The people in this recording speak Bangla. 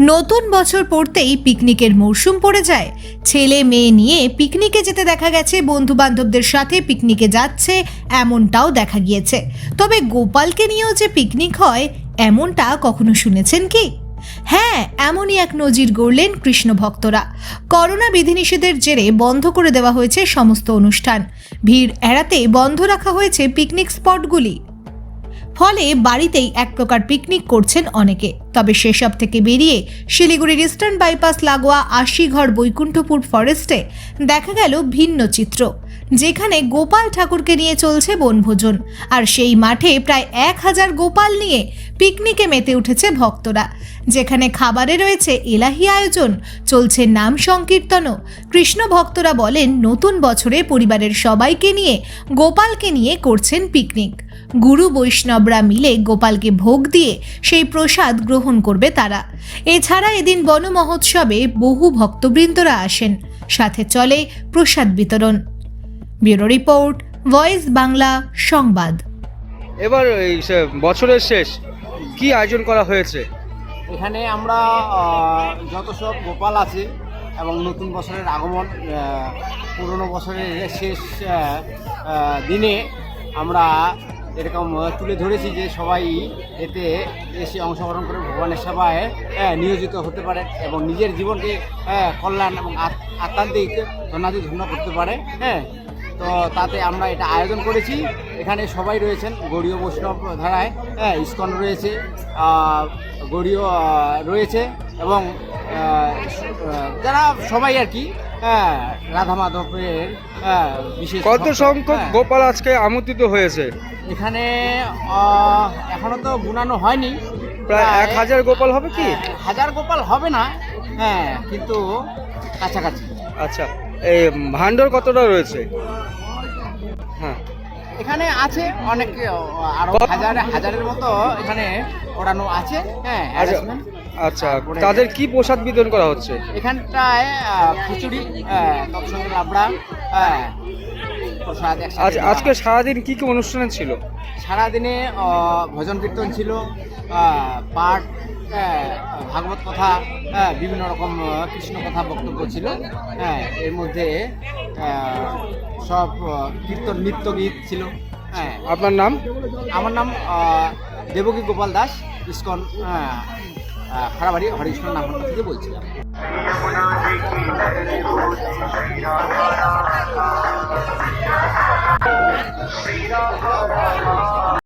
নতুন বছর পড়তেই পিকনিকের মরশুম পড়ে যায়। ছেলে মেয়ে নিয়ে পিকনিকে যেতে দেখা গেছে বন্ধু বান্ধবদের সাথে পিকনিকে যাচ্ছে, এমনটাও দেখা গিয়েছে। তবে গোপালকে নিয়েও যে পিকনিক হয়, এমনটা কখনো শুনেছেন কি? হ্যাঁ এমনই এক নজির গড়লেন কৃষ্ণ ভক্তরা। করোনা বিধিনিষেধের জেরে বন্ধ করে দেওয়া হয়েছে সমস্ত অনুষ্ঠান। ভিড় এড়াতে বন্ধ রাখা হয়েছে পিকনিক স্পটগুলি। ফলে বাড়িতেই এক প্রকার পিকনিক করছেন অনেকে। তবে সেসব থেকে বেরিয়ে শিলিগুড়ির ইস্টার্ন বাইপাস লাগোয়া আশিঘর বৈকুণ্ঠপুর ফরেস্টে দেখা গেল ভিন্ন চিত্র। যেখানে গোপাল ঠাকুরকে নিয়ে চলছে বনভোজন। আর সেই মাঠে প্রায় এক হাজার গোপাল নিয়ে পিকনিকে মেতে উঠেছে ভক্তরা। যেখানে খাবারে রয়েছে এলাহি আয়োজন, চলছে নাম সংকীর্তনও। কৃষ্ণ ভক্তরা বলেন, নতুন বছরে পরিবারের সবাইকে নিয়ে গোপালকে নিয়ে করছেন পিকনিক। গুরু বৈষ্ণবরা মিলে গোপালকে ভোগ দিয়ে সেই প্রসাদ গ্রহণ করবে তারা। এছাড়া এদিন বন মহোৎসবে বহু ভক্তবৃন্দরা আসেন। সাথে চলে প্রসাদ বিতরণ। ব্যুরো রিপোর্ট ভয়েস বাংলা সংবাদ। এবার এই সে- বছরের শেষ কি আয়োজন করা হয়েছে? এখানে আমরা আহ, যত সব গোপাল আছে এবং নতুন বছরের আগমন আহ, পুরনো বছরের শেষ আহ, আহ, দিনে আমরা এরকম আহ, তুলে ধরেছি যে সবাই এতে এসে অংশগ্রহণ করে ভগবানের সেবায় আহ, নিয়োজিত হতে পারে এবং নিজের জীবনকে আহ, কল্যাণ এবং আত- আত্মান্তিক ধনাদি ধন্য করতে পারে হ্যাঁ। তো তাতে আমরা এটা আয়োজন করেছি। এখানে সবাই রয়েছেন গৌরীয় বৈষ্ণব ধারায়। হ্যাঁ ইস্কন রয়েছে গৌরীয় রয়েছে এবং যারা সবাই আর কি হ্যাঁ রাধা মাধবের হ্যাঁ, বিশেষ কত সংখ্যক হ্যাঁ, গোপাল আজকে আমন্ত্রিত হয়েছে? এখানে এখনও তো গুনানো হয়নি। প্রায় এক হাজার গোপাল হবে কি? হাজার গোপাল হবে না হ্যাঁ কিন্তু কাছাকাছি। আচ্ছা। ভান্ডর কতটা রয়েছে? হ্যাঁ। এখানে আছে অনেক আরও হাজার হাজারের মতো এখানে ওড়ানো আছে। হ্যাঁ আচ্ছা। আচ্ছা তাদের কি প্রসাদ বিতরণ করা হচ্ছে? এখানটায় খিচুড়ি তৎসঙ্গে লাবড়া হ্যাঁ প্রসাদ আজকে সারাদিন কি কি অনুষ্ঠান ছিল? সারাদিনে ভজন কীর্তন ছিল পাঠ ভাগবত কথা হ্যাঁ, বিভিন্ন রকম কৃষ্ণ কথা বক্তব্য ছিল। হ্যাঁ এর মধ্যে সব কীর্তন নৃত্য গীত ছিল। হ্যাঁ। আপনার নাম? আমার নাম দেবকী গোপাল দাস ইস্কন খারাবাড়ি হরিষ্ণ নামটা থেকে বলছিলাম। Freedom.